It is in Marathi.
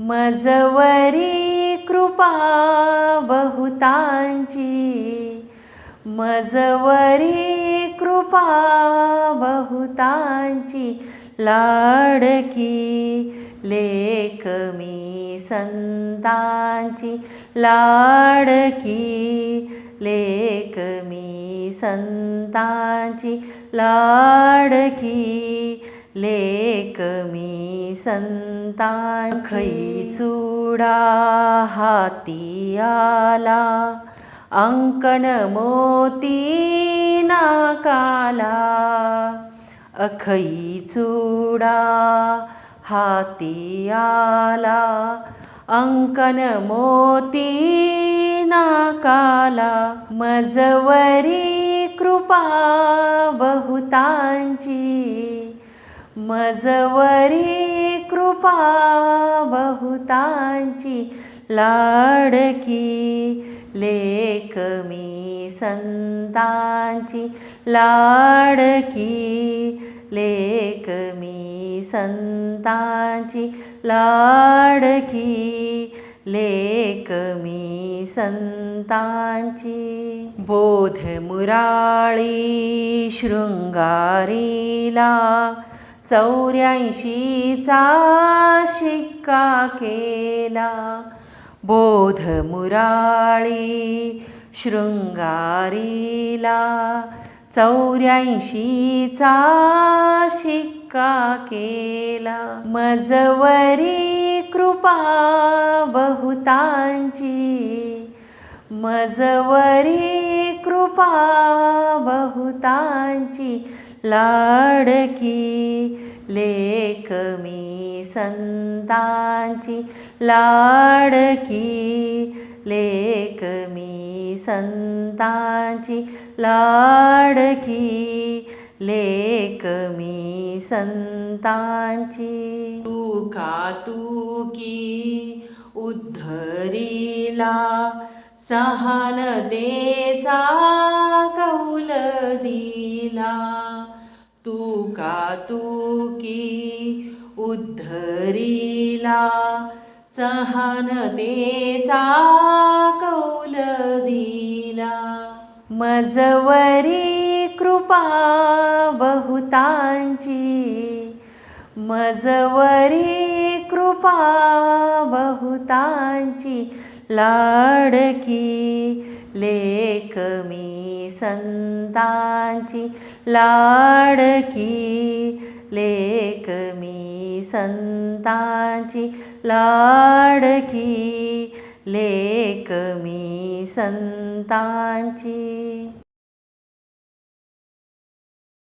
मजवरी कृपा बहुतांची. मजवरी कृपा बहुतांची. लाडकी लेख मी संतांची. लाडकी लेख मी संतांची. लाडकी लेक मी संतांची खई चुडा हाती आला. अंकन मोती नाकाला. अखई चुडा हाती आला. अंकन मोती नाकाला. मजवरी कृपा बहुतांची. मजवरी कृपा बहुतांची लाडकी लेक मी संतांची लाडकी लेख मी संतांची लाडकी लेख मी संतांची. बोध मुराळी शृंगारीला चौऱ्याऐंशीचा शिक्का केला. बोध मुराळी शृंगारीला. चौऱ्याऐंशीचा शिक्का केला. मजवरी कृपा बहुतांची. मजवरी कृपा बहुतांची लाडकी लेख मी संतांची लाडकी लेख मी संतांची लाडकी लेक मी संतांची. तुका तुकी उद्धरीला सहानतेचा कौल तुका तुकी उद्धरीला सहनतेचा कौल दिला. मजवरी कृपा बहुतांची मजवरी कृपा बहुतांची लाडकी लेक मी संतांची लाडकी लेक मी संतांची लाडकी लेक मी संतांची।